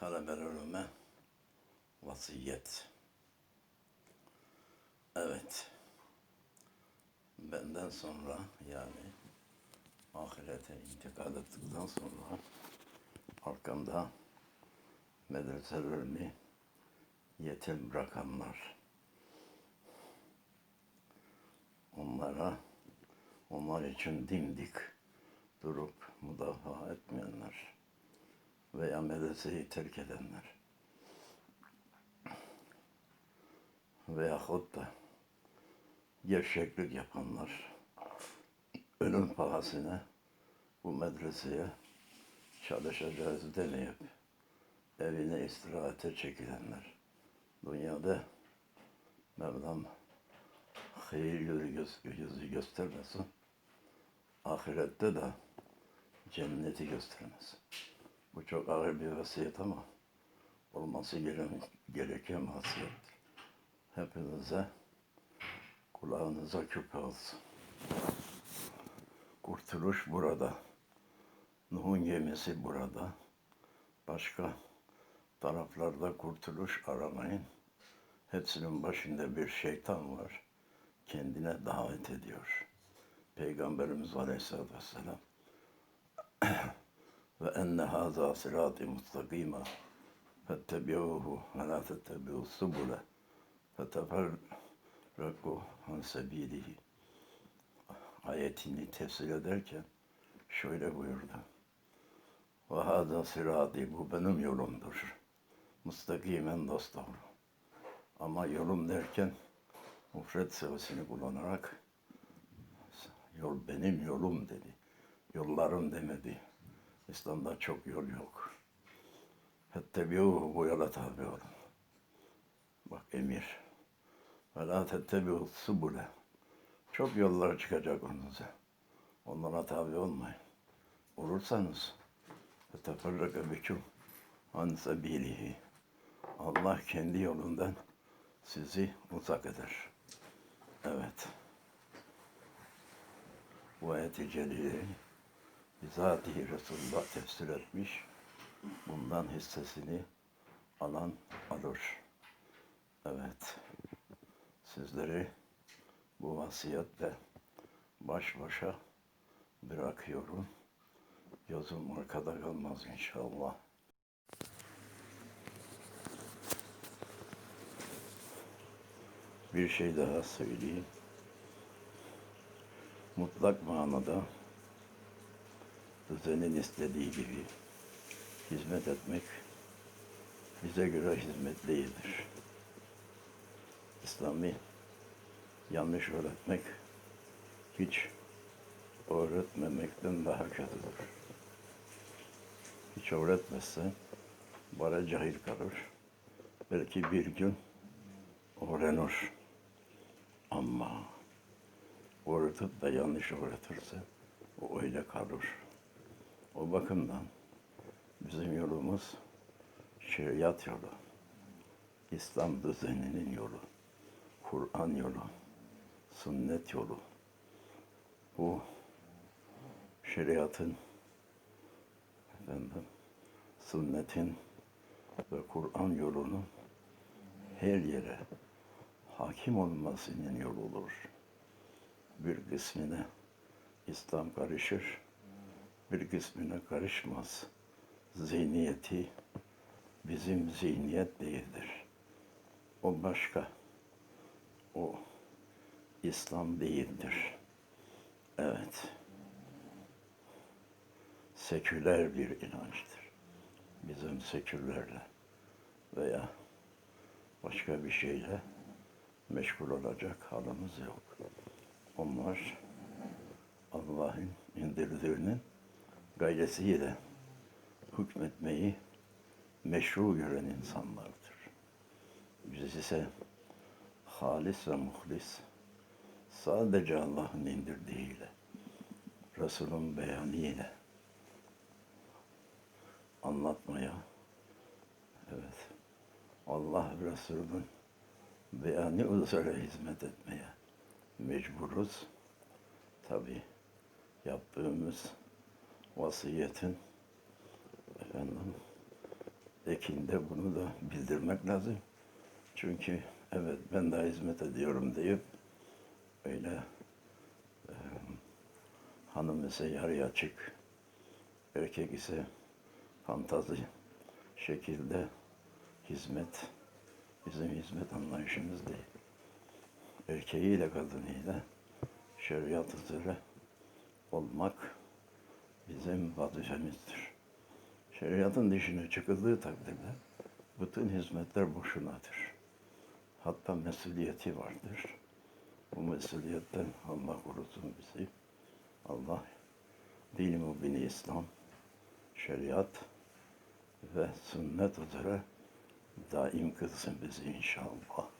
talebelerime vasiyet. Evet. Benden sonra yani ahirete intikal ettikten sonra arkamda medreselerini yetim bırakanlar onlara onlar için dimdik durup müdafaa etmeyenler veya medreseyi terk edenler veyahut da gevşeklik yapanlar ölüm pahasına bu medreseye çalışacağız demeyip evine istirahate çekilenler dünyada Mevlam hayır yüzü, göz- yüzü göstermesin ahirette de cenneti göstermesin. Bu çok ağır bir vasiyet ama olması gereken, vasiyettir. Hepinize kulağınıza küpe olsun. Kurtuluş burada. Nuh'un gemisi burada. Başka taraflarda kurtuluş aramayın. Hepsinin başında bir şeytan var. Kendine davet ediyor. Peygamberimiz Aleyhisselatü Vesselam ve enne haza sirati mustakima fettebi'uhu ve la tettebi'u subule feteferraku an sebilihi ayetini tefsir ederken şöyle buyurdu. Ve haza sirati bu benim yolumdur. Mustakimen dosdoğru. Ama yolum derken mufret sıvısını kullanarak yol benim yolum dedi. Yollarım demedi. İslam'da çok yol yok. Fettebiûhu bu yola tabi olun. Bak emir. Ve la tettebiû subule. Çok yollar çıkacak önünüze. Onlara tabi olmayın. Olursanız feteferraka biküm an sebilihi. Allah kendi yolundan sizi uzak eder. Evet. Bu ayet-i celileyi bizatihi Resulullah tefsir etmiş. Bundan hissesini alan alır. Evet. Sizleri bu vasiyetle baş başa bırakıyorum. Gözüm arkada kalmaz inşallah. Bir şey daha söyleyeyim. Mutlak manada düzenin istediği gibi hizmet etmek bize göre hizmet değildir. İslami yanlış öğretmek hiç öğretmemekten daha kötüdür. Hiç öğretmezsen bana cahil kalır. Belki bir gün öğrenir. Ama öğretip de yanlış öğretirse o öyle kalır. O bakımdan bizim yolumuz şeriat yolu. İslam düzeninin yolu. Kur'an yolu. Sünnet yolu. Bu şeriatın efendim, sünnetin ve Kur'an yolunun her yere hakim olmasının yoludur. Bir kısmına İslam karışır, bir kısmına karışmaz. Zihniyeti bizim zihniyet değildir. O başka. O İslam değildir. Evet. Seküler bir inançtır. Bizim sekülerle veya başka bir şeyle meşgul olacak halimiz yok. Onlar Allah'ın indirdiğinin gayresiyle hükmetmeyi meşru gören insanlardır. Biz ise halis ve muhlis sadece Allah'ın indirdiğiyle, Resul'ün beyanıyla anlatmaya, evet, Allah ve Resul'ün beyanı üzere hizmet etmeye mecburuz. Tabi yaptığımız vasiyetin efendim ekinde bunu da bildirmek lazım. Çünkü evet ben daha hizmet ediyorum deyip öyle e, hanım ise yarı açık, erkek ise fantazi şekilde hizmet bizim hizmet anlayışımız değil. Erkeğiyle kadınıyla şeriat üzere olmak bizim vazifemizdir. Şeriatın dışına çıkıldığı takdirde bütün hizmetler boşunadır. Hatta mesuliyeti vardır. Bu mesuliyetten Allah korusun bizi. Allah dini mübini İslam, şeriat ve sünnet üzere daim kılsın bizi inşallah.